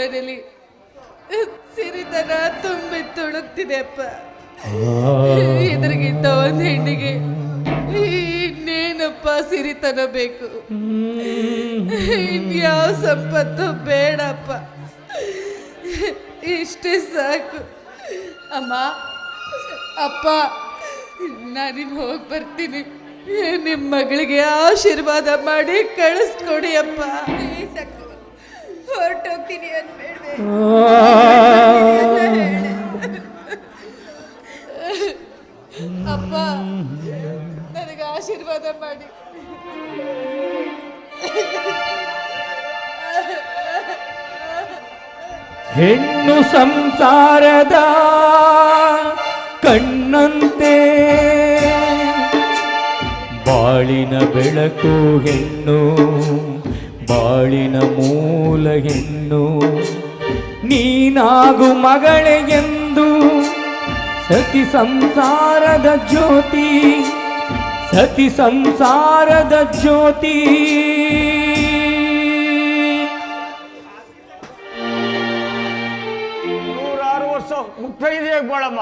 ಮನೇಲಿ ಸಿರಿತನ ತುಂಬಿ ತುಳುಕ್ತಿದೆ ಅಪ್ಪ. ಇದ್ರಿಗಿಂತ ಒಂದು ಹೆಣ್ಣಿಗೆ ಇನ್ನೇನಪ್ಪ ಸಿರಿತನ ಬೇಕು? ಇನ್ಯಾವ ಸಂಪತ್ತು ಬೇಡಪ್ಪ ಇಷ್ಟೇ ಸಾಕು. ಅಮ್ಮ, ಅಪ್ಪ ನಾನಿನ್ ಹೋಗಿ ಬರ್ತೀನಿ. ನಿಮ್ಮ ಮಗಳಿಗೆ ಆಶೀರ್ವಾದ ಮಾಡಿ ಕಳಿಸ್ಕೊಡಿ ಅಪ್ಪ. ಹೊರಟೋಗ್ತೀನಿ ಅನ್ಬೇಡ್ವೆ ಅಪ್ಪ ನನಗೆ ಆಶೀರ್ವಾದ ಮಾಡಿ. ಹೆಣ್ಣು ಸಂಸಾರದ ಕಣ್ಣಂತೆ. ಬಾಳಿನ ಬೆಳಕು ಹೆಣ್ಣು ಬಾಳಿನ ಮೂಲ ಹೆಣ್ಣು, ನೀನಾಗು ಮಗಳೆ ಎಂದು ಸತಿ ಸಂಸಾರದ ಜ್ಯೋತಿ, ಸತಿ ಸಂಸಾರದ ಜ್ಯೋತಿ. ನೂರಾರು ವರ್ಷ ಮುತ್ತೈದೆಯಾಗಿ ಬಾಳಮ್ಮ.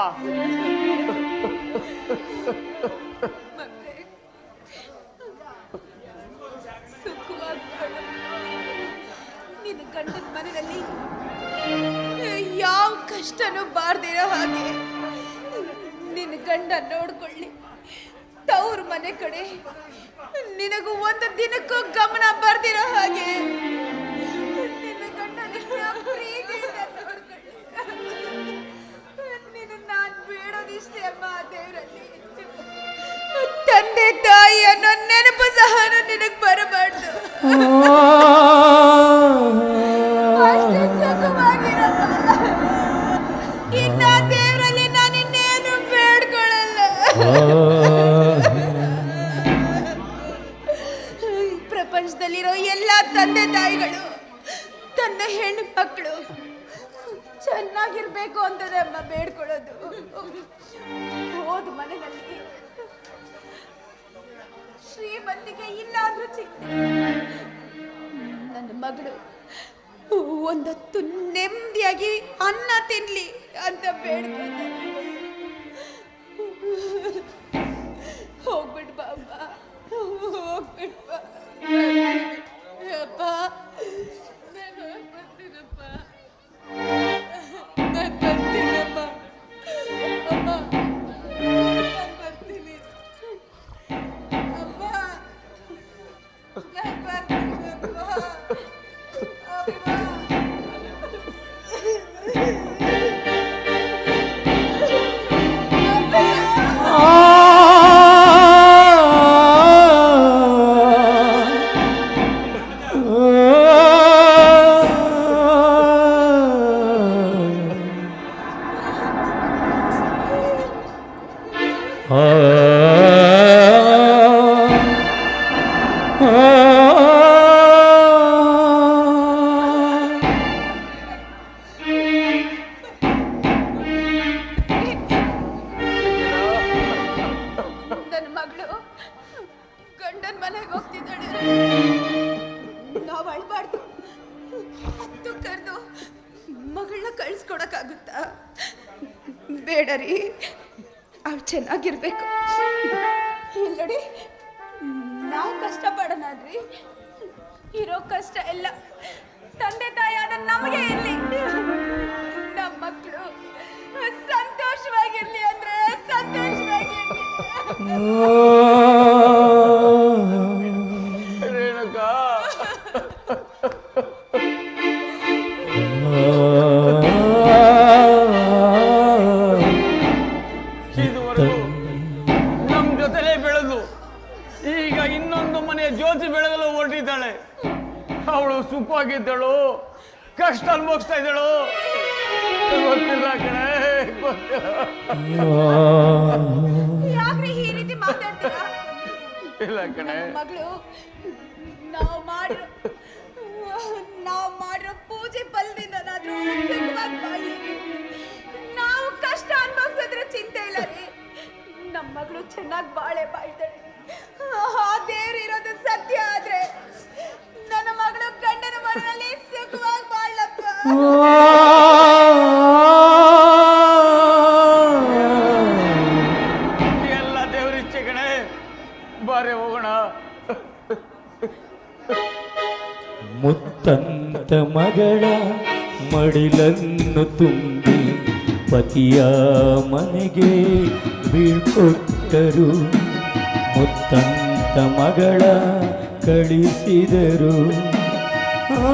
ಕಷ್ಟನೂ ಬಾರ್ದಿರೋ ಹಾಗೆ. ನಿನ್ನ ಗಂಡ ನೋಡ್ಕೊಳ್ಳಿ. ತವ್ರ ಮನೆ ಕಡೆ ನಿನಗೂ ಒಂದು ದಿನಕ್ಕೂ ಗಮನ ಬರ್ದಿರೋ ಹಾಗೆ. ನಿನ್ನ ಗಂಡನ ನೋಡ್ಕೊಳ್ಳಿ. ನಿನ್ನ ನಾನು ಬೇಡೋದಿಷ್ಟೇ ಅಮ್ಮ ದೇವರಲ್ಲಿ. ತಂದೆ ತಾಯಿ ಅನ್ನೋ ನೆನಪು ಸಹ ನಿನಗೆ ಬರಬಾರ್ದು. ಪ್ರಪಂಚದಲ್ಲಿರೋ ಎಲ್ಲ ತಂದೆ ತಾಯಿಗಳು ತನ್ನ ಹೆಣ್ಣು ಮಕ್ಕಳು ಚೆನ್ನಾಗಿರ್ಬೇಕು ಅಂತದೇ ಅಮ್ಮ ಬೇಡ್ಕೊಳ್ಳೋದು. ಓದು ಮನೆಯಲ್ಲಿ ಶ್ರೀಮಂತಿಗೆ ಇಲ್ಲಾದ್ರೂ ಚಿಕ್ಕ ನನ್ನ ಮಗಳು ಒಂದತ್ತು ನೆಮ್ಮದಿಯಾಗಿ ಅನ್ನ ತಿನ್ಲಿ ಅಂತ ಬೇಡ್ಕೊತಾರೆ dog bit. ಕಳಿಸ್ಕೊಡಕ್ಕಾಗುತ್ತಾ? ಬೇಡ ರೀ ಅವಳು ಚೆನ್ನಾಗಿರ್ಬೇಕು. ಇಲ್ಲಿ ನೋಡಿ ನಾವು ಕಷ್ಟಪಡೋಣಾದ್ರಿ ಇರೋ ಕಷ್ಟ ಎಲ್ಲ ತಂದೆ ತಾಯಿಯಾದ ನಮಗೆ ಇರಲಿ. ನಮ್ಮ ಮಕ್ಕಳು ಸಂತೋಷವಾಗಿರ್ಲಿ ಅಂದ್ರೆ ಸಂತೋಷವಾಗಿರ್ಲಿ. ಸುಖವಾಗಿದ್ದಳು ಕಷ್ಟ ಅನುಭವಿಸ್ತಾ ಇದ್ದಳು ಗೊತ್ತಿಲ್ಲ ಕಣೆ ಯಾಕ್ರಿ ಈ ರೀತಿ ಮಾತಾಡ್ತೀರಾ ಇಲ್ಲ ಕಣೆ ಮಗಳು ನಾವು ಮಾಡಿರೋ ನಾವು ಮಾಡಿರೋ ಪೂಜೆ ಸುಖವಾಗಿ ಬಾಳಿ ನಾವು ಕಷ್ಟ ಅನ್ಭವಿಸಿದ್ರೆ ಚಿಂತೆ ಇಲ್ಲ ರೀ ನಮ್ಮ ಮಗಳು ಚೆನ್ನಾಗಿ ಬಾಳೆ ಬಾಳ್ತಾಳೆ ಆ ದೇವ್ರು ಇರೋದು ಸತ್ಯ ಆದ್ರೆ ಮಗಳು ಗಂಡನ ಮನೆಯಲ್ಲಿ ಸುಖವಾಗಿ ಬಾಳಪ್ಪ. ಎಲ್ಲ ದೇವರಿಚ್ಛೆ ಕಣೆ. ಬಾರೆ ಹೋಗೋಣ. ಮುತ್ತಂತ ಮಗಳ ಮಡಿಲನ್ನು ತುಂಬಿ ಪತಿಯ ಮನೆಗೆ ಬೀಳ್ಕೊಟ್ಟರು. ಮುತ್ತಂತ ಮಗಳ ಕಳಿಸಿದರು. ಆ